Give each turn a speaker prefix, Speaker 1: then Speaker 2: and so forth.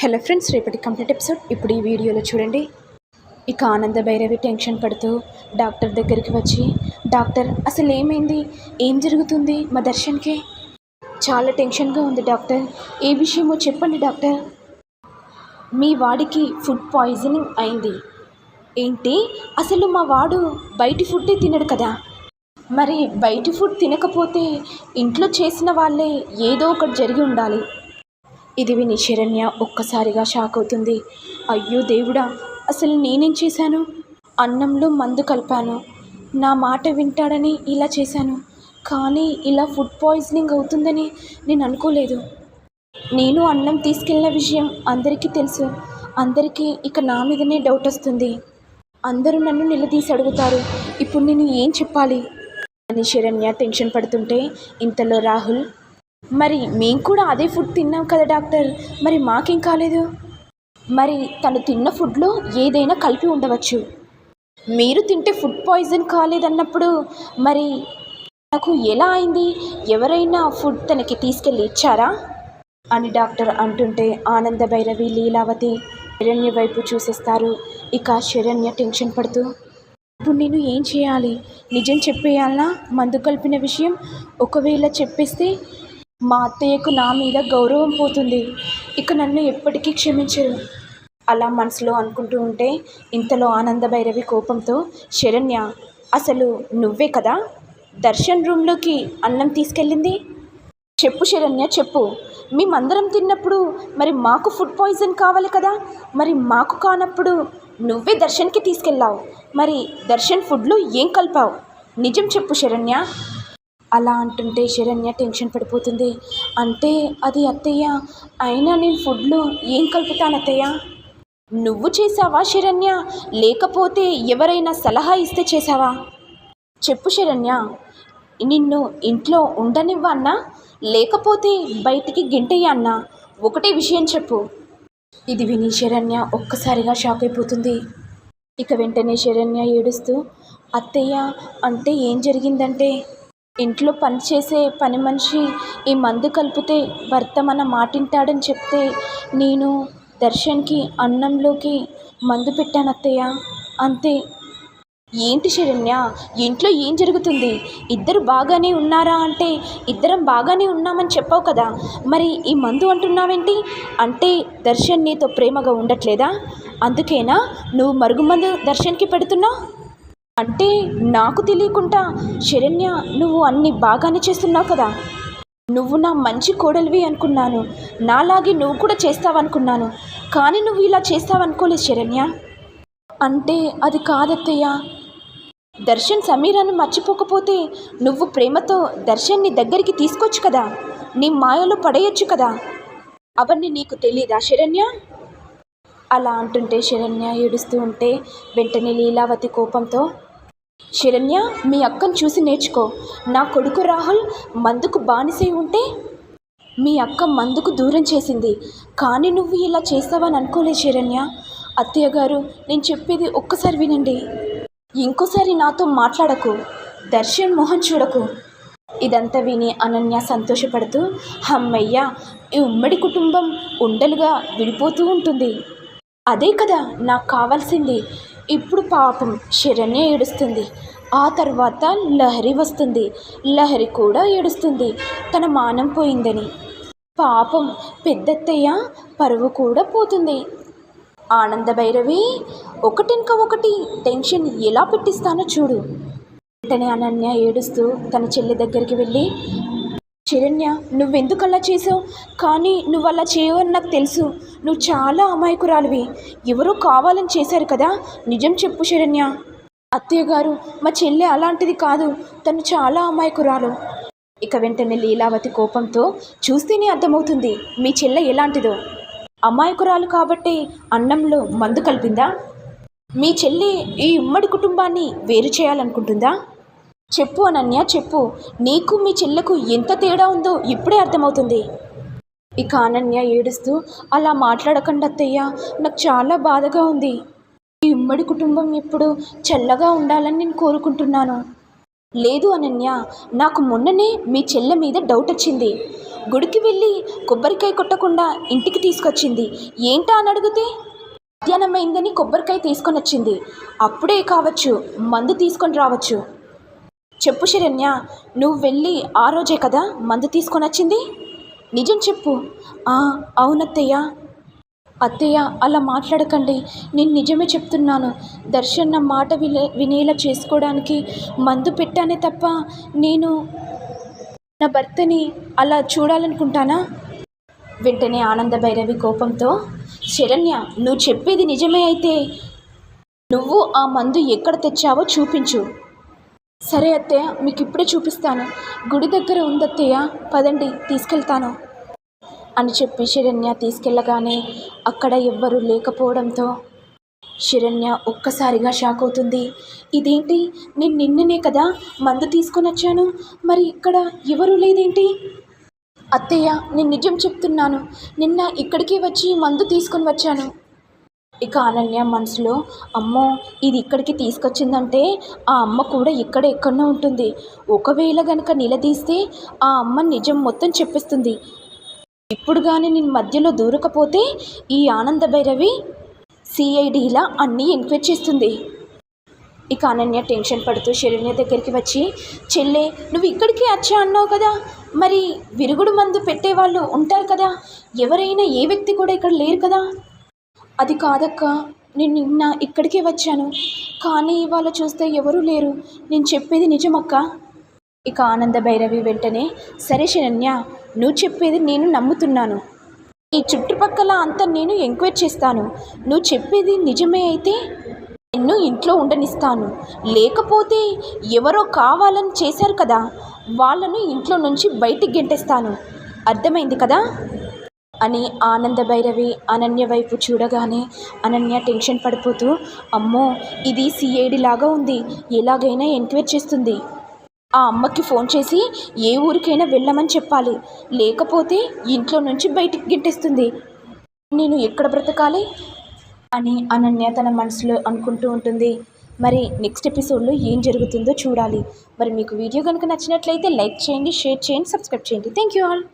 Speaker 1: Hello friends రేపటి complete episode. ఇప్పుడు ఈ వీడియోలో చూడండి. ఇక ఆనంద భైరవి టెన్షన్ పడుతూ డాక్టర్ దగ్గరికి వచ్చి డాక్టర్ అసలు ఏమైంది? ఏం జరుగుతుంది మా దర్శన్కి? చాలా టెన్షన్గా ఉంది డాక్టర్. ఏ విషయమో చెప్పండి డాక్టర్. మీ వాడికి ఫుడ్ పాయిజనింగ్ అయింది. ఏంటి? అసలు మా వాడు బయటి ఫుడ్డే తినడు కదా. మరి బయటి ఫుడ్ తినకపోతే ఇంట్లో చేసిన వాళ్ళే ఏదో ఒకటి జరిగి ఉండాలి. ఇది విని శరణ్య ఒక్కసారిగా షాక్ అవుతుంది అయ్యో దేవుడా అసలు నేనేం చేశాను? అన్నంలో మందు కలిపాను. నా మాట వింటాడని ఇలా చేశాను. కానీ ఇలా ఫుడ్ పాయిజనింగ్ అవుతుందని నేను అనుకోలేదు. నేను అన్నం తీసుకెళ్ళిన విషయం అందరికీ తెలుసు. అందరికీ ఇక నా మీదనే డౌట్ వస్తుంది. అందరూ నన్ను నిలదీసి అడుగుతారు. ఇప్పుడు నేను ఏం చెప్పాలి? అని శరణ్య టెన్షన్ పడుతుంటే ఇంతలో రాహుల్ మరి మేము కూడా అదే ఫుడ్ తిన్నాం కదా డాక్టర్. మరి మాకేం కాలేదు? మరి తను తిన్న ఫుడ్లో ఏదైనా కలిపి ఉండవచ్చు. మీరు తింటే ఫుడ్ పాయిజన్ కాలేదన్నప్పుడు మరి నాకు ఎలా అయింది? ఎవరైనా ఫుడ్ తనకి తీసుకెళ్ళి ఇచ్చారా? అని డాక్టర్ అంటుంటే ఆనంద భైరవి లీలావతి శరణ్య వైపు చూసేస్తారు. ఇక శరణ్య టెన్షన్ పడుతూ ఇప్పుడు నేను ఏం చేయాలి? నిజం చెప్పేయాలా? మందు కలిపిన విషయం ఒకవేళ చెప్పేస్తే మా అత్తయ్యకు నా మీద గౌరవం పోతుంది. ఇక నన్ను ఎప్పటికీ క్షమించరు. అలా మనసులో అనుకుంటూ ఉంటే ఇంతలో ఆనంద భైరవి కోపంతో శరణ్య అసలు నువ్వే కదా? దర్శన్ రూమ్లోకి అన్నం తీసుకెళ్ళింది? చెప్పు శరణ్య చెప్పు. మేమందరం తిన్నప్పుడు మరి మాకు ఫుడ్ పాయిజన్ కావాలి కదా? మరి మాకు కానప్పుడు నువ్వే దర్శన్కి తీసుకెళ్ళావు. మరి దర్శన్ ఫుడ్లో ఏం కలిపావు? నిజం చెప్పు శరణ్య. అలా అంటుంటే శరణ్య టెన్షన్ పడిపోతుంది. అంటే అది అత్తయ్య అయినా నేను ఫుడ్లో ఏం కలుపుతాను అత్తయ్య? నువ్వు చేసావా శరణ్య? లేకపోతే ఎవరైనా సలహా ఇస్తే చేసావా చెప్పు శరణ్య నిన్ను ఇంట్లో ఉండనివ్వన్నా లేకపోతే బయటికి గింటయ్యన్నా ఒకటే విషయం చెప్పు. ఇది విని శరణ్య ఒక్కసారిగా షాక్ అయిపోతుంది. ఇక వెంటనే శరణ్య ఏడుస్తూ అత్తయ్య అంటే ఏం జరిగిందంటే ఇంట్లో పని చేసే పని మనిషి ఈ మందు కలిపితే భర్త మన మాటింటాడని చెప్తే నేను దర్శన్కి అన్నంలోకి మందు పెట్టాను అత్తయ్య. అంతే. ఏంటి శరణ్య? ఇంట్లో ఏం జరుగుతుంది? ఇద్దరు బాగానే ఉన్నారా అంటే ఇద్దరం బాగానే ఉన్నామని చెప్పావు కదా. మరి ఈ మందు అంటున్నావేంటి? అంటే దర్శన్ నీతో ప్రేమగా ఉండట్లేదా? అందుకేనా? నువ్వు మరుగుమందు దర్శన్కి పెడుతున్నావు? అంటే నాకు తెలియకుండా శరణ్య నువ్వు అన్ని బాగానే చేస్తున్నావు కదా. నువ్వు నా మంచి కోడలివి అనుకున్నాను. నాలాగే నువ్వు కూడా చేస్తావనుకున్నాను. కానీ నువ్వు ఇలా చేస్తావనుకోలేదు శరణ్య. అంటే అది కాదత్తయ్య. దర్శన్ సమీరాను మర్చిపోకపోతే నువ్వు ప్రేమతో దర్శన్ని దగ్గరికి తీసుకోవచ్చు కదా. నీ మాయలో పడేయొచ్చు కదా. అవన్నీ నీకు తెలీదా శరణ్య? అలా అంటుంటే శరణ్య ఏడుస్తూ ఉంటే వెంటనే లీలావతి కోపంతో శరణ్య మీ అక్కను చూసి నేర్చుకో. నా కొడుకు రాహుల్ మందుకు బానిసై ఉంటే మీ అక్క మందుకు దూరం చేసింది. కానీ నువ్వు ఇలా చేస్తావని అనుకోలేదు శరణ్య. అత్తయ్య గారు నేను చెప్పేది ఒక్కసారి వినండి. ఇంకోసారి నాతో మాట్లాడకు. దర్శన్ మోహన్ చూడకు. ఇదంతా విని అనన్య సంతోషపడుతూ హమ్మయ్య ఈ ఉమ్మడి కుటుంబం ఉండలుగా విడిపోతూ ఉంటుంది. అదే కదా నాకు కావాల్సింది. ఇప్పుడు పాపం శరణ్య ఏడుస్తుంది. ఆ తర్వాత లహరి వస్తుంది. లహరి కూడా ఏడుస్తుంది. తన మానం పోయిందని. పాపం పెద్దత్తయ్య పరువు కూడా పోతుంది. ఆనంద భైరవి ఒకటింక ఒకటి టెన్షన్ ఎలా పెట్టిస్తానో చూడు. వెంటనే అనన్య ఏడుస్తూ తన చెల్లి దగ్గరికి వెళ్ళి శరణ్య నువ్వెందుకు అలా చేసావు కానీ నువ్వు అలా చేయవని నాకు తెలుసు. నువ్వు చాలా అమాయకురాలివి. ఎవరో కావాలని చేశారు కదా? నిజం చెప్పు శరణ్య అత్తయ్య గారు మా చెల్లె అలాంటిది కాదు. తను చాలా అమాయకురాలు. ఇక వెంటనే లీలావతి కోపంతో చూస్తేనే అర్థమవుతుంది మీ చెల్లె ఎలాంటిదో. అమాయకురాలు కాబట్టి అన్నంలో మందు కలిపిందా? మీ చెల్లి ఈ ఉమ్మడి కుటుంబాన్ని వేరు చేయాలనుకుంటుందా? చెప్పు అనన్య చెప్పు. నీకు మీ చెల్లెకు ఎంత తేడా ఉందో ఇప్పుడే అర్థమవుతుంది. ఇక అనన్య ఏడుస్తూ అలా మాట్లాడకండి అత్తయ్య. నాకు చాలా బాధగా ఉంది. ఈ ఉమ్మడి కుటుంబం ఇప్పుడు చల్లగా ఉండాలని నేను కోరుకుంటున్నాను. లేదు అనన్య. నాకు మొన్ననే మీ చెల్ల మీద డౌట్ వచ్చింది. గుడికి వెళ్ళి కొబ్బరికాయ కొట్టకుండా ఇంటికి తీసుకొచ్చింది. ఏంటా అని అడిగితే మధ్యాహ్నం అయిందని కొబ్బరికాయ తీసుకొని వచ్చింది అప్పుడే కావచ్చు మందు తీసుకొని రావచ్చు. చెప్పు శరణ్య నువ్వు వెళ్ళి ఆ రోజే కదా మందు తీసుకొని వచ్చింది నిజం చెప్పు. "ఆ, అవునత్తయ్య. అత్తయ్య అలా మాట్లాడకండి. నేను నిజమే చెప్తున్నాను. దర్శన్ నా మాట వినే వినేలా చేసుకోవడానికి మందు పెట్టానే తప్ప నేను నా భర్తని అలా చూడాలనుకుంటానా? వెంటనే ఆనంద భైరవి కోపంతో శరణ్య నువ్వు చెప్పేది నిజమే అయితే నువ్వు ఆ మందు ఎక్కడ తెచ్చావో చూపించు. సరే అత్తయ్య మీకు ఇప్పుడే చూపిస్తాను. గుడి దగ్గర ఉందత్తయ్య పదండి తీసుకెళ్తాను. అని చెప్పి శరణ్య తీసుకెళ్ళగానే అక్కడ ఎవ్వరూ లేకపోవడంతో శరణ్య ఒక్కసారిగా షాక్ అవుతుంది. ఇదేంటి? నేను నిన్ననే కదా మందు తీసుకొని వచ్చాను. మరి ఇక్కడ ఎవరూ లేదేంటి? అత్తయ్య నేను నిజం చెప్తున్నాను. నిన్న ఇక్కడికి వచ్చి మందు తీసుకొని వచ్చాను. ఇక అనన్య మనసులో అమ్మో ఇది ఇక్కడికి తీసుకొచ్చిందంటే ఆ అమ్మ కూడా ఇక్కడ ఎక్కడో ఉంటుంది. ఒకవేళ గనక నిలదీస్తే ఆ అమ్మ నిజం మొత్తం చెప్పిస్తుంది. ఇప్పుడు కానీ నేను మధ్యలో దూరకపోతే ఈ ఆనంద భైరవి సిఐడిలా అన్నీ ఎంక్వైరీ చేస్తుంది. ఇక అనన్య టెన్షన్ పడుతూ శరణ్య దగ్గరికి వచ్చి చెల్లె నువ్వు ఇక్కడికి వచ్చా అన్నావు కదా? మరి విరుగుడు మందు పెట్టేవాళ్ళు ఉంటారు కదా? ఎవరైనా ఏ వ్యక్తి కూడా ఇక్కడ లేరు కదా? అది కాదక్క నేను నిన్న ఇక్కడికే వచ్చాను. కానీ ఇవాళ చూస్తే ఎవరూ లేరు. నేను చెప్పేది నిజమక్క? ఇక ఆనంద భైరవి వెంటనే సరే శరణ్య నువ్వు చెప్పేది నేను నమ్ముతున్నాను. ఈ చుట్టుపక్కల అంతా నేను ఎంక్వైరీ చేస్తాను. నువ్వు చెప్పేది నిజమే అయితే నిన్ను ఇంట్లో ఉండనిస్తాను. లేకపోతే ఎవరో కావాలని చేశారు కదా వాళ్ళను ఇంట్లో నుంచి బయటికి గెంటేస్తాను. అర్థమైంది కదా? అని ఆనంద భైరవి అనన్య వైపు చూడగానే అనన్య టెన్షన్ పడిపోతూ అమ్మో ఇది సిఐడి లాగా ఉంది. ఎలాగైనా ఎంక్వైర్ చేస్తుంది. ఆ అమ్మకి ఫోన్ చేసి ఏ ఊరికైనా వెళ్ళమని చెప్పాలి. లేకపోతే ఇంట్లో నుంచి బయటికి గిట్టేస్తుంది. నేను ఎక్కడ బ్రతకాలి? అని అనన్య తన మనసులో అనుకుంటూ ఉంటుంది. మరి నెక్స్ట్ ఎపిసోడ్లో ఏం జరుగుతుందో చూడాలి. మరి మీకు వీడియో కనుక నచ్చినట్లయితే లైక్ చేయండి షేర్ చేయండి సబ్స్క్రైబ్ చేయండి. Thank you all.